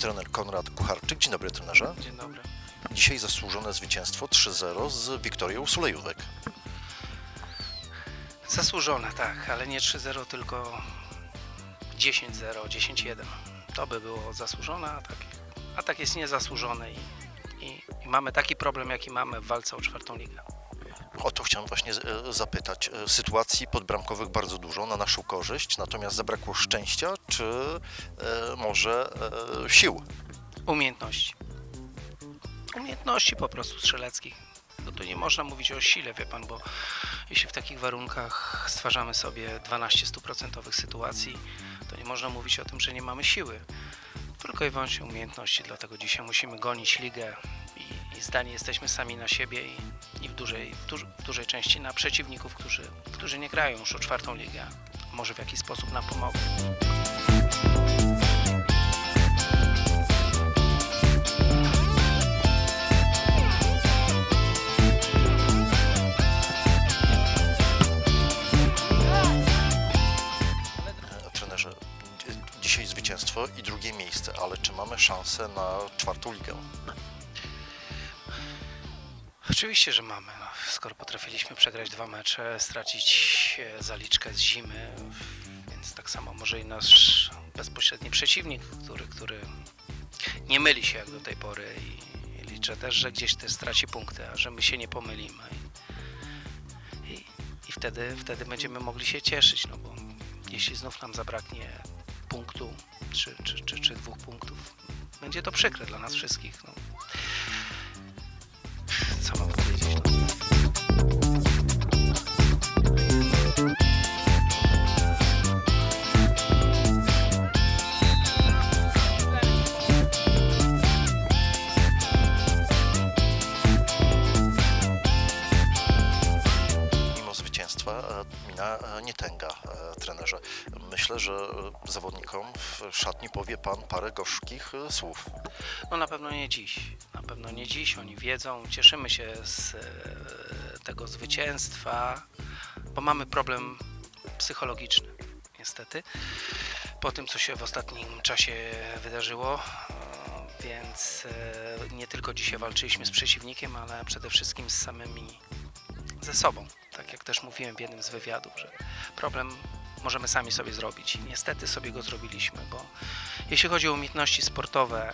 trener Konrad Kucharczyk. Dzień dobry trenerze. Dzień dobry. Dzisiaj zasłużone zwycięstwo 3-0 z Wiktorią Sulejówek. Zasłużone, tak, ale nie 3-0, tylko 10-0, 10-1. To by było zasłużone, a tak, a tak jest niezasłużone i, i, i mamy taki problem, jaki mamy w walce o czwartą ligę. O to chciałem właśnie e, zapytać. E, Sytuacji podbramkowych bardzo dużo na naszą korzyść, natomiast zabrakło szczęścia, czy e, może sił? Umiejętności. Umiejętności po prostu strzeleckich. No to nie można mówić o sile, wie pan, bo jeśli w takich warunkach stwarzamy sobie 12 stuprocentowych sytuacji, to nie można mówić o tym, że nie mamy siły. Tylko i wyłącznie umiejętności, dlatego dzisiaj musimy gonić ligę i, zdani jesteśmy sami na siebie i, i w, dużej, w, duż, w dużej części na przeciwników, którzy, którzy nie grają już o czwartą ligę. Może w jakiś sposób nam pomogą. Dzisiaj zwycięstwo i drugie miejsce, ale czy mamy szansę na czwartą ligę? Oczywiście, że mamy. No, skoro potrafiliśmy przegrać dwa mecze, stracić e, zaliczkę z zimy, więc tak samo może i nasz bezpośredni przeciwnik, który, który nie myli się jak do tej pory i, liczę też, że gdzieś też straci punkty, a że my się nie pomylimy. I, i, i wtedy, wtedy będziemy mogli się cieszyć, no bo jeśli znów nam zabraknie punktu, czy, czy, czy, czy dwóch punktów, będzie to przykre dla nas wszystkich. No. Nie tęga, e, trenerze. Myślę, że e, zawodnikom w szatni powie pan parę gorzkich e, słów. no na pewno nie dziś. Na pewno nie dziś. Oni wiedzą. Cieszymy się z tego zwycięstwa, bo mamy problem psychologiczny, niestety. Po tym, co się w ostatnim czasie wydarzyło, więc nie tylko dzisiaj walczyliśmy z przeciwnikiem, ale przede wszystkim z samymi ze sobą. Tak jak też mówiłem w jednym z wywiadów, że problem możemy sami sobie zrobić i niestety sobie go zrobiliśmy, bo jeśli chodzi o umiejętności sportowe,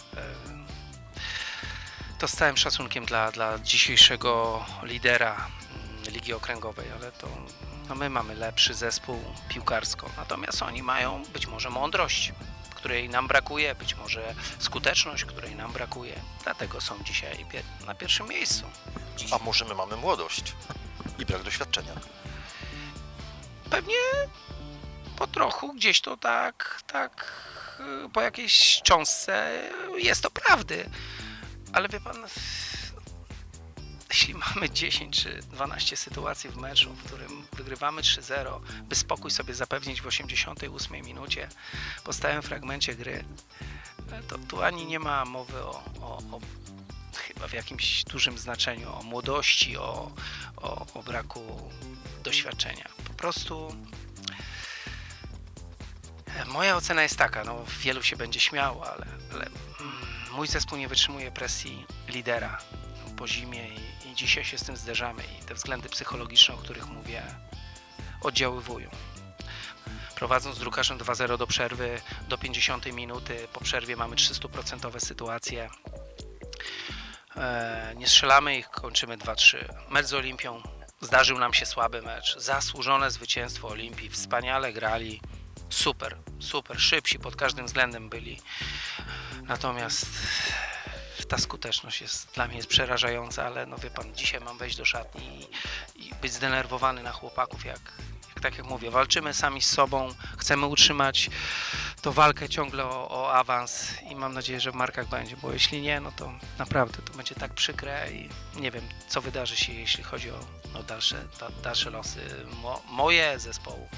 to z całym szacunkiem dla, dla dzisiejszego lidera mm, Ligi Okręgowej, ale to no my mamy lepszy zespół piłkarsko, natomiast oni mają być może mądrość, której nam brakuje, być może skuteczność, której nam brakuje. Dlatego są dzisiaj na pierwszym miejscu. A może my mamy młodość i brak doświadczenia? pewnie po trochu gdzieś to tak, tak y, po jakiejś cząstce jest to prawdy. Ale wie pan, jeśli mamy 10 czy 12 sytuacji w meczu, w którym wygrywamy 3-0, by spokój sobie zapewnić w 88 minucie po stałym fragmencie gry, to tu ani nie ma mowy o, o, o chyba w jakimś dużym znaczeniu o młodości, o, o, o braku doświadczenia. Po prostu e, moja ocena jest taka, no wielu się będzie śmiało, ale, ale mm, mój zespół nie wytrzymuje presji lidera po zimie i, i dzisiaj się z tym zderzamy i te względy psychologiczne, o których mówię, oddziaływują. Prowadząc Drukarzem 2-0 do przerwy, do 50 minuty, po przerwie mamy 300% sytuacje. E, nie strzelamy ich, kończymy 2-3. Mecz z Olimpią. Zdarzył nam się słaby mecz. Zasłużone zwycięstwo Olimpii. Wspaniale grali. Super, super. Szybsi pod każdym względem byli. Natomiast ta skuteczność jest dla mnie jest przerażająca, ale no wie pan, dzisiaj mam wejść do szatni i, i być zdenerwowany na chłopaków, jak, jak tak jak mówię, walczymy sami z sobą, chcemy utrzymać tą walkę ciągle o, o awans i mam nadzieję, że w markach będzie, bo jeśli nie, no to naprawdę będzie tak przykre i nie wiem, co wydarzy się, jeśli chodzi o, o dalsze, da, dalsze losy mo, moje zespołu.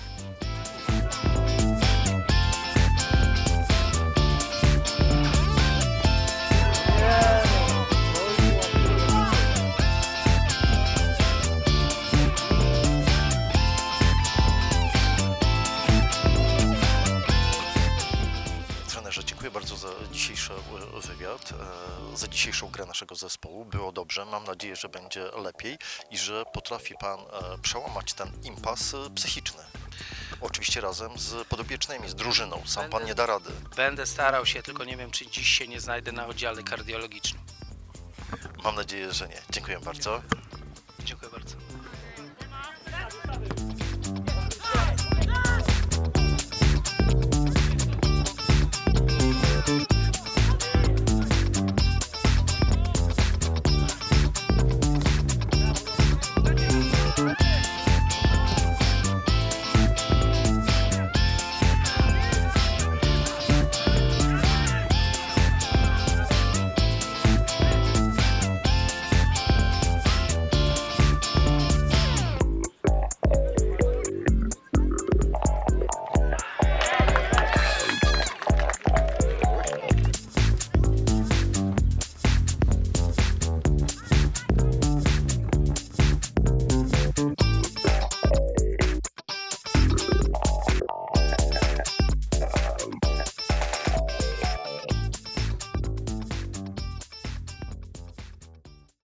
E, za dzisiejszą grę naszego zespołu. Było dobrze, mam nadzieję, że będzie lepiej i że potrafi Pan e, przełamać ten impas e, psychiczny. Oczywiście razem z podobiecznymi, z drużyną. Sam Pan Będę- nie da rady. Będę starał się, tylko nie wiem, czy dziś się nie znajdę na oddziale kardiologicznym. Mam nadzieję, że nie. Dziękuję bardzo. Dziękuję bardzo.